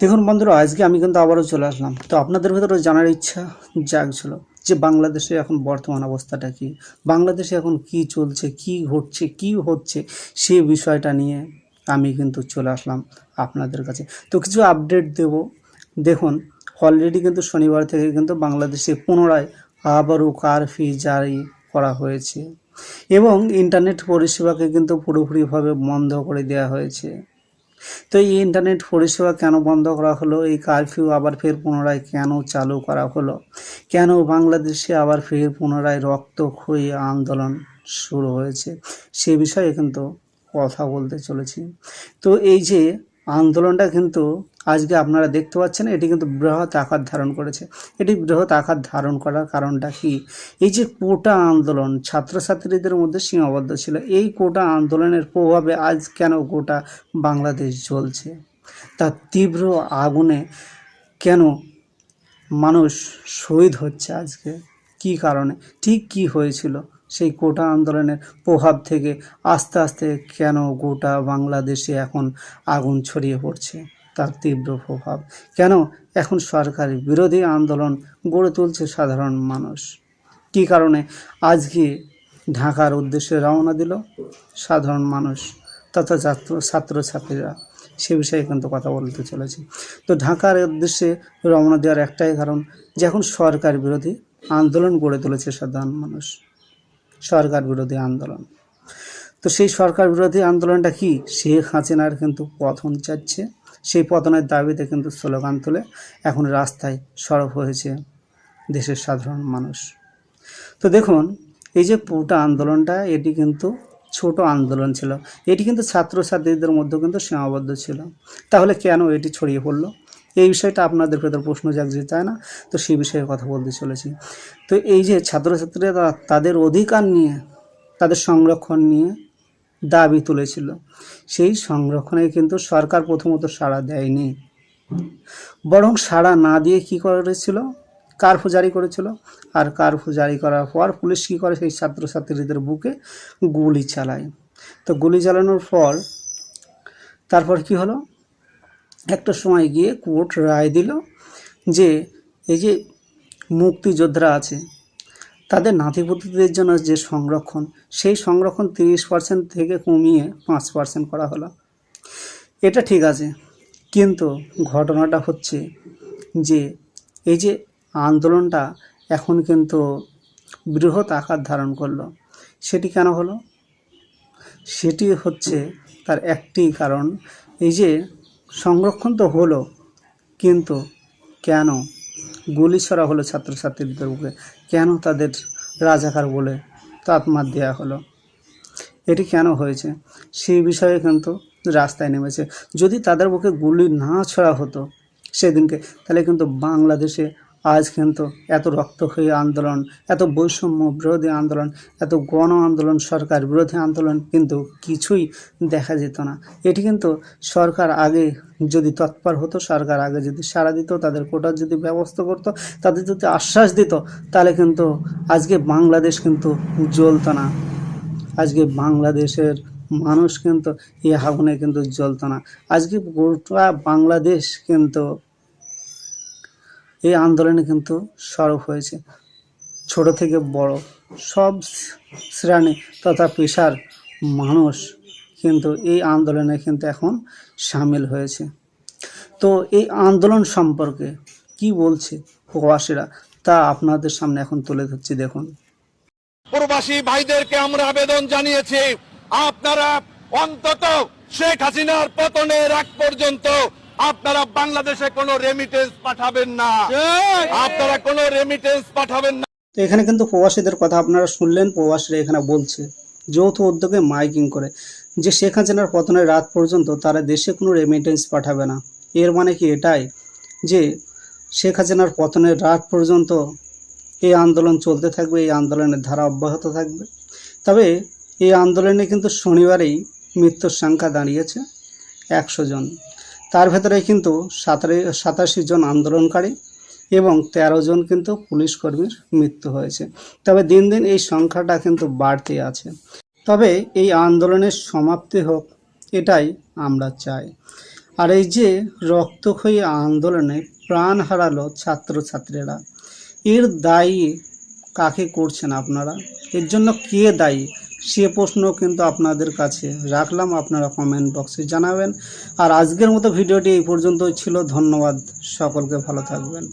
দেখুন বন্ধুরা, আজকে আমি কিন্তু আবারও চলে আসলাম। তো আপনাদের ভেতরে জানার ইচ্ছা জাগছিল যে বাংলাদেশে এখন বর্তমান অবস্থাটা কি? বাংলাদেশে এখন কি চলছে, কি ঘটছে, কি হচ্ছে সেই বিষয়টা নিয়ে আমি কিন্তু চলে আসলাম আপনাদের কাছে। তো কিছু আপডেট দেব। দেখুন অলরেডি কিন্তু শনিবার থেকে কিন্তু বাংলাদেশে পুনরায় আবারও কারফি জারি করা হয়েছে। এবং ইন্টারনেট পরিষেবাকে কিন্তু পুরোপুরিভাবে বন্ধ করে দেওয়া হয়েছে। তো এই ইন্টারনেট পরিষেবা কেন বন্ধ করা হলো? এই কারফিউ আবার ফের পুনরায় কেন চালু করা হলো? কেন বাংলাদেশে আবার ফের পুনরায় রক্তক্ষয়ী আন্দোলন শুরু হয়েছে? সে বিষয়ে কিন্তু কথা বলতে চলেছি। তো এই যে আন্দোলনটা কিন্তু আজকে আপনারা দেখতে পাচ্ছেন, এটি কিন্তু বৃহৎ আকার ধারণ করেছে। এটি বৃহৎ আকার ধারণ করার কারণটা কি? এই যে কোটা আন্দোলন, ছাত্রছাত্রীদের মধ্যে সীমাবদ্ধ ছিল, এই কোটা আন্দোলনের প্রভাবে আজ কেন গোটা বাংলাদেশ জ্বলছে? তার তীব্র আগুনে কেন মানুষ শহীদ হচ্ছে আজকে? কি কারণে? ঠিক কি হয়েছিল? সেই কোটা আন্দোলনের প্রভাব থেকে আস্তে আস্তে কেন গোটা বাংলাদেশে এখন আগুন ছড়িয়ে পড়ছে? তার তীব্র প্রভাব। কেন? এখন সরকারি বিরোধী আন্দোলন গড়ে তুলছে সাধারণ মানুষ। কি কারণে? আজকে ঢাকার উদ্দেশ্যে রওনা দিল সাধারণ মানুষ তথা ছাত্র ছাত্রছাত্রীরা? সে বিষয়ে কিন্তু কথা বলতে চলেছি। তো ঢাকার উদ্দেশ্যে রওনা দেওয়ার একটাই কারণ যে এখন সরকার বিরোধী আন্দোলন গড়ে তুলেছে সাধারণ মানুষ। সরকার বিরোধী আন্দোলন। তো সেই সরকার বিরোধী আন্দোলনটা কি? শেখ হাসিনার কিন্তু পথন চাচ্ছে। সেই পতনের দাবিতে কিন্তু স্লোগান তুলে এখন রাস্তায় সরব হয়েছে দেশের সাধারণ মানুষ। তো দেখুন, এই যে পুরোটা আন্দোলনটা, এটি কিন্তু ছোট আন্দোলন ছিল। এটি কিন্তু ছাত্রছাত্রীদের মধ্যে কিন্তু সীমাবদ্ধ ছিল। তাহলে কেন এটি ছড়িয়ে পড়ল? এই বিষয়টা আপনাদের ভেতর প্রশ্ন জাগছে, তাই না? তো সেই বিষয়ে কথা বলতে চলেছি। তো এই যে ছাত্রছাত্রীরা তাদের অধিকার নিয়ে, তাদের সংরক্ষণ নিয়ে দাবি তুলেছিল। সেই সংরক্ষণে কিন্তু সরকার প্রথমত সাড়া দেয়নি। বরং সাড়া না দিয়ে কি করেছিল? কারফু জারি করেছিল। আর কারফু জারি করার পর পুলিশ কী করে? সেই ছাত্রছাত্রীদের বুকে গুলি চালায়। তো গুলি চালানোর পর তারপর কি হলো? একটা সময় গিয়ে কোর্ট রায় দিল যে, এই যে মুক্তিযোদ্ধারা আছে তাদের নাতিপুতিদের জন্য যে সংরক্ষণ, সেই সংরক্ষণ তিরিশ পার্সেন্ট থেকে কমিয়ে পাঁচ পার্সেন্ট করা হলো। এটা ঠিক আছে, কিন্তু ঘটনাটা হচ্ছে যে এই যে আন্দোলনটা এখন কিন্তু বৃহৎ আকার ধারণ করল, সেটি কেন হলো? সেটি হচ্ছে তার একটি কারণ, এই যে সংরক্ষণ তো হলো, কিন্তু কেন গুলি ছড়া হলো ছাত্রছাত্রীদের বুকে কেন তাদের রাজাকার বলে তাপমাত দেওয়া হলো? এটি কেন হয়েছে? সেই বিষয়ে কিন্তু রাস্তায় নেমেছে। যদি তাদের বুকে গুলি না ছড়া হতো সেদিনকে, তাহলে কিন্তু বাংলাদেশে আজ কিন্তু এত রক্তক্ষয়ী আন্দোলন, এত বৈষম্য বিরোধী আন্দোলন, এত গণ আন্দোলন, সরকার বিরোধী আন্দোলন কিন্তু কিছুই দেখা যেত না। এটি কিন্তু সরকার আগে যদি তৎপর হতো, সরকার আগে যদি সাড়া দিত, তাদের কোটার যদি ব্যবস্থা করতো, তাদের যদি আশ্বাস দিত, তাহলে কিন্তু আজকে বাংলাদেশ কিন্তু জ্বলতো না। আজকে বাংলাদেশের মানুষ কিন্তু এই আগুনে কিন্তু জ্বলতো না। আজকে গোটা বাংলাদেশ কিন্তু এই আন্দোলনে কিন্তু সরব হয়েছে। ছোট থেকে বড় সব শ্রেণি তথা পেশার মানুষ কিন্তু এই আন্দোলনে কিন্তু এখন সামিল হয়েছে। তো এই আন্দোলন সম্পর্কে কি বলছে প্রবাসীরা তা আপনাদের সামনে এখন তুলে ধরছি, দেখুন। প্রবাসী ভাইদেরকে আমরা আবেদন জানিয়েছি, আপনারা অন্তত শেখ হাসিনার পতনের আগ পর্যন্ত আপনারা বাংলাদেশে কোনো রেমিটেন্স পাঠাবেন না। আপনারা কোনো রেমিটেন্স পাঠাবেন না। তো এখানে কিন্তু প্রবাসীদের কথা আপনারা শুনলেন প্রবাসীরা এখানে বলছে যৌথ উদ্যোগে মাইকিং করে। যে শেখ হাসিনার পতনের রাত পর্যন্ত তারা দেশে কোনো রেমিটেন্স পাঠাবে না। এর মানে কি এটাই? যে শেখ হাসিনার পতনের রাত পর্যন্ত এই আন্দোলন চলতে থাকবে এই আন্দোলনের ধারা অব্যাহত থাকবে। তবে এই আন্দোলনে কিন্তু শনিবারেই মৃত্যুর সংখ্যা দাঁড়িয়েছে একশো জন। তার ভেতরে কিন্তু সাতাশি জন আন্দোলনকারী এবং তেরো জন কিন্তু পুলিশ কর্মীর মৃত্যু হয়েছে। তবে দিন দিন এই সংখ্যাটা কিন্তু বাড়তে আছে। তবে এই আন্দোলনের সমাপ্তি হোক, এটাই আমরা চাই। আর এই যে রক্তক্ষয়ী আন্দোলনে প্রাণ হারালো ছাত্রছাত্রীরা, এর দায়ী কাকে করছেন আপনারা? এর জন্য কে দায়ী? সে প্রশ্ন কিন্তু আপনাদের কাছে রাখলাম, আপনারা কমেন্ট বক্সে জানাবেন। আর আজকের মতো ভিডিওটি এই পর্যন্তই ছিল। ধন্যবাদ সকলকে, ভালো থাকবেন।